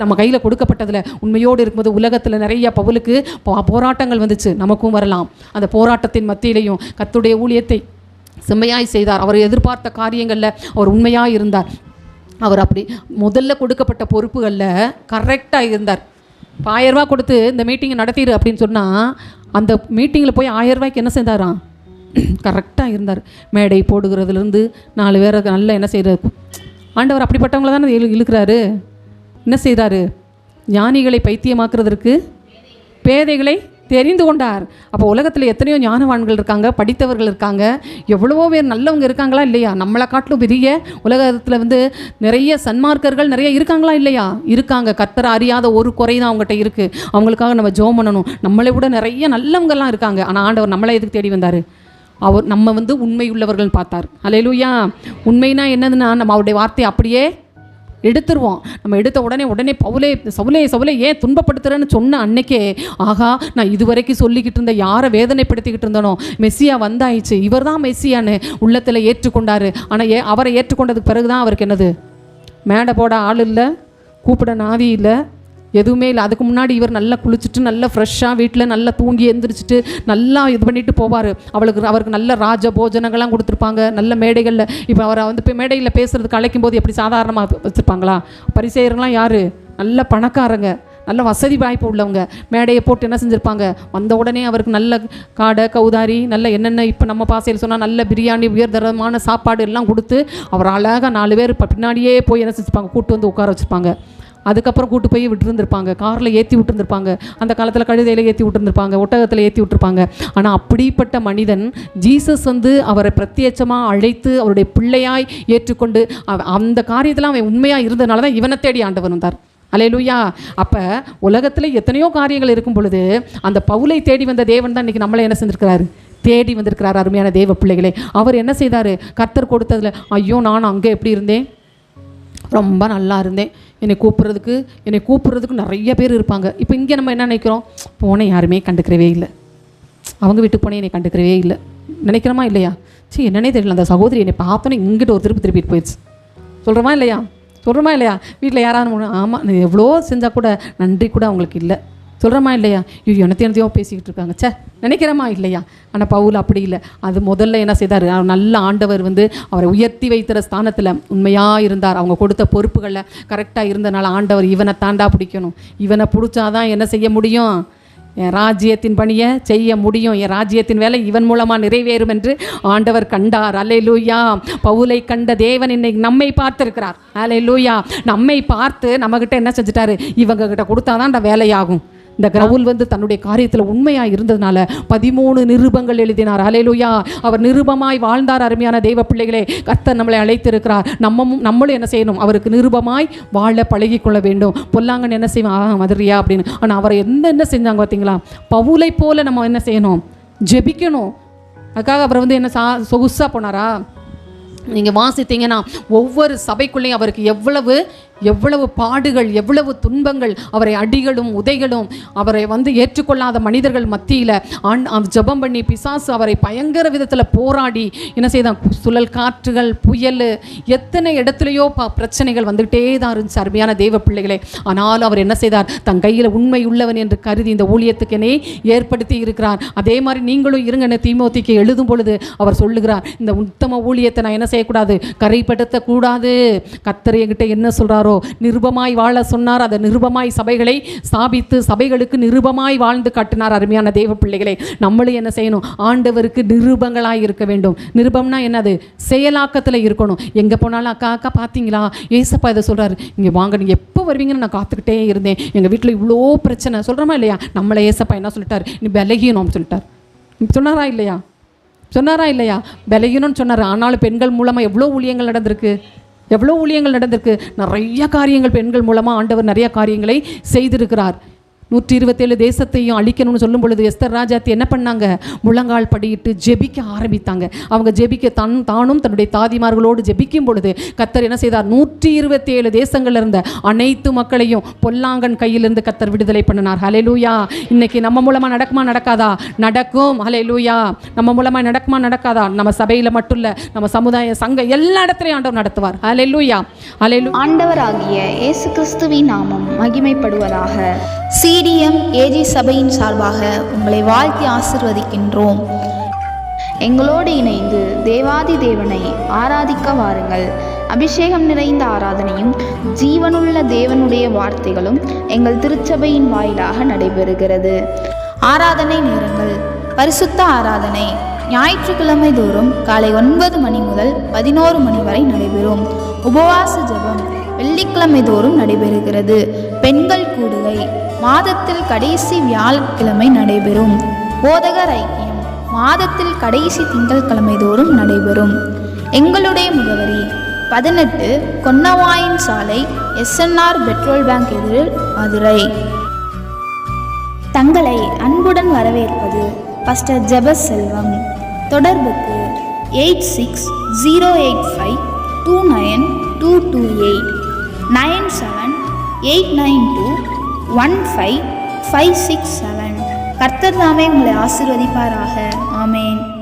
நம்ம கையில் கொடுக்கப்பட்டதில் உண்மையோடு இருக்கும்போது உலகத்தில் நிறைய பவுலுக்கு போ- போராட்டங்கள் வந்துச்சு. நமக்கும் வரலாம். அந்த போராட்டத்தின் மத்தியிலையும் கத்துடைய ஊழியத்தை செம்மையாய் செய்தார். அவர் எதிர்பார்த்த காரியங்களில் அவர் உண்மையாக இருந்தார். அவர் அப்படி முதல்ல கொடுக்கப்பட்ட பொறுப்புகளில் கரெக்டாக இருந்தார். இப்போ ஆயரூபா கொடுத்து இந்த மீட்டிங்கை நடத்திடு அப்படின்னு சொன்னால் அந்த மீட்டிங்கில் போய் ஆயிரம் ரூபாய்க்கு என்ன செய்தாராம் கரெக்டாக இருந்தார். மேடை போடுகிறதுலேருந்து நாலு பேரை நல்லா என்ன செய்கிறார் ஆண்டவர் அப்படிப்பட்டவங்கள தானே இழு இழுக்கிறாரு? என்ன செய்தார்? ஞானிகளை பைத்தியமாக்குறதற்கு பேதைகளை தெரிந்து கொண்டார். அப்போ உலகத்தில் எத்தனையோ ஞானவான்கள் இருக்காங்க படித்தவர்கள் இருக்காங்க. எவ்வளவோ பேர் நல்லவங்க இருக்காங்களா இல்லையா? நம்மளை காட்டிலும் பெரிய உலகத்தில் வந்து நிறைய சன்மார்க்கர்கள் நிறைய இருக்காங்களா இல்லையா? இருக்காங்க. கத்தரை அறியாத ஒரு குறை தான் அவங்ககிட்ட இருக்குது அவங்களுக்காக நம்ம ஜோம் பண்ணணும். நம்மளை விட நிறைய நல்லவங்கெல்லாம் இருக்காங்க. ஆனால் ஆண்டவர் நம்மளை எதுக்கு தேடி வந்தார்? அவர் நம்ம வந்து உண்மை உள்ளவர்கள் பார்த்தார். அலையிலூயா உண்மைனா என்னதுன்னா நம்ம அவருடைய வார்த்தையை அப்படியே எடுத்துருவோம் நம்ம எடுத்த உடனே உடனே பவுலே சவுலே சவுலே ஏன் துன்பப்படுத்துறேன்னு சொன்ன அன்னைக்கே ஆகா நான் இதுவரைக்கும் சொல்லிக்கிட்டு இருந்த யாரை வேதனைப்படுத்திக்கிட்டு இருந்தனோ மெஸ்ஸியா வந்தாயிடுச்சு. இவர் தான் மெஸ்ஸியான்னு உள்ளத்தில் ஏற்றுக்கொண்டார். ஆனால் ஏ அவரை ஏற்றுக்கொண்டதுக்கு பிறகு தான் அவருக்கு என்னது? மேடை போட ஆள் இல்லை கூப்பிட நாதி இல்லை எதுவுமே இல்லை. அதுக்கு முன்னாடி இவர் நல்லா குளிச்சுட்டு நல்லா ஃப்ரெஷ்ஷாக வீட்டில் நல்லா தூங்கி எந்திரிச்சிட்டு நல்லா இது பண்ணிட்டு போவார். அவளுக்கு அவருக்கு நல்ல ராஜ போஜனங்கள்லாம் கொடுத்துருப்பாங்க. நல்ல மேடைகளில். இப்போ அவரை வந்து இப்போ மேடையில் பேசுகிறதுக்கு அழைக்கும் போது எப்படி சாதாரணமாக வச்சுருப்பாங்களா? பரிசெயர்லாம் யார்? நல்ல பணக்காரங்க. நல்ல வசதி வாய்ப்பு உள்ளவங்க. மேடையை போட்டு என்ன செஞ்சுருப்பாங்க? வந்த உடனே அவருக்கு நல்ல காடை கௌதாரி நல்ல என்னென்ன இப்போ நம்ம பாசையில் சொன்னால் நல்ல பிரியாணி உயர்தரமான சாப்பாடு எல்லாம் கொடுத்து அவர் அழகாக நாலு பேர் இப்போ பின்னாடியே போய் என்ன செஞ்சுருப்பாங்க? கூட்டு வந்து உட்கார வச்சுருப்பாங்க. அதுக்கப்புறம் கூட்டு போய் விட்டுருந்துருப்பாங்க. காரில் ஏற்றி விட்டுருந்துருப்பாங்க. அந்த காலத்தில் கழுதையில் ஏற்றி விட்டுருந்துருப்பாங்க. ஒட்டகத்தில் ஏற்றி விட்டுருப்பாங்க. ஆனால் அப்படிப்பட்ட மனிதன் ஜீசஸ் வந்து அவரை பிரத்யட்சமாக அழைத்து அவருடைய பிள்ளையாய் ஏற்றுக்கொண்டு அவ- அந்த காரியத்தில் அவன் உண்மையாக இருந்ததுனால தான் இவனை தேடி ஆண்டவர் வந்தார். அலையலூயா. அப்போ உலகத்தில் எத்தனையோ காரியங்கள் இருக்கும் பொழுது அந்த பவுலை தேடி வந்த தேவன் தான் இன்றைக்கி நம்மளை என்ன செஞ்சுருக்கிறாரு? தேடி வந்திருக்கிறார் அருமையான தேவ பிள்ளைகளே. அவர் என்ன செய்தார்? கர்த்தர் கொடுத்ததில் ஐயோ நான் அங்கே எப்படி இருந்தேன்? ரொம்ப நல்லா இருந்தேன். என்னை கூப்பிட்றதுக்கு என்னை கூப்பிட்றதுக்கு நிறைய பேர் இருப்பாங்க. இப்போ இங்கே நம்ம என்ன நினைக்கிறோம்? போனேன் யாருமே கண்டுக்கிறவே இல்லை. அவங்க வீட்டுக்கு போனேன் என்னை கண்டுக்கிறவே இல்லை. நினைக்கிறோமா இல்லையா? சரி என்னன்னே தெரியல. அந்த சகோதரி என்னை பார்த்தோன்னே இங்கிட்ட ஒரு திருப்பி திருப்பிட்டு போயிடுச்சு. சொல்கிறோமா இல்லையா? சொல்கிறோமா இல்லையா? வீட்டில் யாராவது ஆமாம் நான் எவ்வளோ செஞ்சால் கூட நன்றி கூட அவங்களுக்கு இல்லை. சொல்கிறோமா இல்லையா? ஐயோ எனத்தையும் எனத்தையோ பேசிக்கிட்டு இருக்காங்க. சே நினைக்கிறோமா இல்லையா? ஆனால் பவுல் அப்படி இல்லை. அது முதல்ல என்ன செய்தார்? அவர் நல்ல ஆண்டவர் வந்து அவரை உயர்த்தி வைத்திற ஸ்தானத்தில் உண்மையாக இருந்தார். அவங்க கொடுத்த பொறுப்புகளில் கரெக்டாக இருந்தனால ஆண்டவர் இவனை தாண்டா பிடிக்கணும். இவனை பிடிச்சாதான் என்ன செய்ய முடியும்? என் ராஜ்யத்தின் பணியை செய்ய முடியும். என் ராஜ்யத்தின் வேலை இவன் மூலமாக நிறைவேறும் என்று ஆண்டவர் கண்டார். அலை லூயா பவுலை கண்ட தேவன் இன்னைக்கு நம்மை பார்த்திருக்கிறார். லூயா நம்மை பார்த்து நம்மகிட்ட என்ன செஞ்சுட்டாரு? இவங்க கிட்ட கொடுத்தாதான் அந்த வேலையாகும். இந்த கிரவுல் வந்து தன்னுடைய காரியத்தில் உண்மையாக இருந்ததுனால பதிமூணு நிருபங்கள் எழுதினார். அலையலுயா அவர் நிருபமாய் வாழ்ந்தார் அருமையான தெய்வ பிள்ளைகளே. கர்த்தர் நம்மளை அழைத்திருக்கிறார். நம்மமும் நம்மளும் என்ன செய்யணும்? அவருக்கு நிருபமாய் வாழ பழகிக்கொள்ள வேண்டும். பொல்லாங்கன்னு என்ன செய்வான்? ஆ மதுரியா? அப்படின்னு. ஆனால் அவர் எந்த என்ன செஞ்சாங்க பார்த்தீங்களா பவுலை போல நம்ம என்ன செய்யணும்? ஜெபிக்கணும். அதுக்காக அவர் வந்து என்ன சா சொகுசாக போனாரா? நீங்கள் வாசித்தீங்கன்னா ஒவ்வொரு சபைக்குள்ளேயும் அவருக்கு எவ்வளவு எவ்வளவு பாடுகள் எவ்வளவு துன்பங்கள் அவரை அடிகளும் உதைகளும் அவரை வந்து ஏற்றுக்கொள்ளாத மனிதர்கள் மத்தியில் ஆண் ஜபம் ஜெபம் பண்ணி பிசாசு அவரை பயங்கர விதத்தில் போராடி என்ன செய்தான்? சுழல் காற்றுகள் புயல் எத்தனை இடத்துலையோ ப பிரச்சனைகள் வந்துகிட்டே தான் இருந்துச்சு அருமையான தெய்வ பிள்ளைகளே. ஆனால் அவர் என்ன செய்தார்? தன் கையில் உண்மை உள்ளவன் என்று கருதி இந்த ஊழியத்துக்கு என்னை ஏற்படுத்தி இருக்கிறார். அதே மாதிரி நீங்களும் இருங்கன்னு தீமோத்திக்கு எழுதும் பொழுது அவர் சொல்லுகிறார் இந்த உத்தம ஊழியத்தை நான் என்ன செய்யக்கூடாது? கரைப்படுத்தக்கூடாது. கர்த்தர் என்கிட்ட என்ன சொல்றாரோ நிருபமாய் வாழ சொன்னார். அதை நிருபமாய் சபைகளை ஸ்தாபித்து சபைகளுக்கு நிருபமாய் வாழ்ந்து காட்டினார் அருமையான தேவ பிள்ளைகளே. நம்மளும் என்ன செய்யணும்? ஆண்டவருக்கு நிருபங்களாய் இருக்க வேண்டும். நிருபம்னா என்னது? செயலாக்கத்தில் இருக்கணும். எங்கே போனாலும் அக்கா அக்கா பார்த்தீங்களா ஏசப்பா இதை சொல்கிறாரு இங்கே வாங்க நீங்கள் எப்போ வருவீங்கன்னு நான் காத்துக்கிட்டே இருந்தேன். எங்கள் வீட்டில் இவ்வளோ பிரச்சனை. சொல்கிறோமா இல்லையா? நம்மளை ஏசப்பா என்ன சொல்லிட்டார்? நீ பலகீனம் சொல்லிட்டார். சொன்னாரா இல்லையா? சொன்னாரா இல்லையா? விளையணும்னு சொன்னார். ஆனாலும் பெண்கள் மூலமாக எவ்வளோ ஊழியங்கள் நடந்திருக்கு? எவ்வளோ ஊழியங்கள் நடந்திருக்கு. நிறைய காரியங்கள் பெண்கள் மூலமாக ஆண்டவர் நிறைய காரியங்களை செய்திருக்கிறார். நூற்றி இருபத்தேழு தேசத்தையும் அழிக்கணும்னு சொல்லும் பொழுது எஸ்தர் ராஜாத்தி என்ன பண்ணாங்க? முழங்கால் படியிட்டு ஜெபிக்க ஆரம்பித்தாங்க. அவங்க ஜெபிக்க தன் தானும் தன்னுடைய தாதிமார்களோடு ஜெபிக்கும் பொழுது கத்தர் என்ன செய்தார்? நூற்றி இருபத்தேழு தேசங்கள்ல இருந்த அனைத்து மக்களையும் பொல்லாங்கன் கையிலிருந்து கத்தர் விடுதலை பண்ணினார். ஹalleluya. இன்னைக்கு நம்ம மூலமா நடக்குமா நடக்காதா? நடக்கும். ஹalleluya. நம்ம மூலமா நடக்குமா நடக்காதா? நம்ம சபையில மட்டும் இல்ல நம்ம சமுதாய சங்கம் எல்லா இடத்துலையும் ஆண்டவர் நடத்துவார். ஹalleluya. ஹalleluya. ஆண்டவராகிய இயேசு கிறிஸ்துவின் நாமம் மகிமைப்படுவதாக. சிடிஎம் ஏஜி சபையின் சார்பாக உங்களை வாழ்த்தி ஆசிர்வதிக்கின்றோம். எங்களோடு இணைந்து தேவாதி தேவனை ஆராதிக்க வாருங்கள். அபிஷேகம் நிறைந்த ஆராதனையும் ஜீவனுள்ள தேவனுடைய வார்த்தைகளும் எங்கள் திருச்சபையின் வாயிலாக நடைபெறுகிறது. ஆராதனை நேரங்கள். பரிசுத்த ஆராதனை. ஞாயிற்றுக்கிழமை தோறும் காலை ஒன்பது மணி முதல் பதினோரு மணி வரை நடைபெறும். உபவாச ஜெபம் வெள்ளிக்கிழமை தோறும் நடைபெறுகிறது. பெண்கள் கூடுகை. மாதத்தில் கடைசி வியாழக்கிழமை நடைபெறும். போதகர் ஐக்கியம். மாதத்தில் கடைசி திங்கட்கிழமை தோறும் நடைபெறும். எங்களுடைய முகவரி பதினெட்டு கொன்னவாயின் சாலை எஸ்என்ஆர் பெட்ரோல் பேங்க் எதிரில் மதுரை. தங்களை அன்புடன் வரவேற்பது பஸ்டர் ஜெபஸ் செல்வம் தொடர்புக்கு eight six zero eight five two nine two two eight. Nine seven eight nine two one five five six seven கர்த்தர் தாமே உங்களை ஆசிர்வதிப்பாராக. ஆமேன்.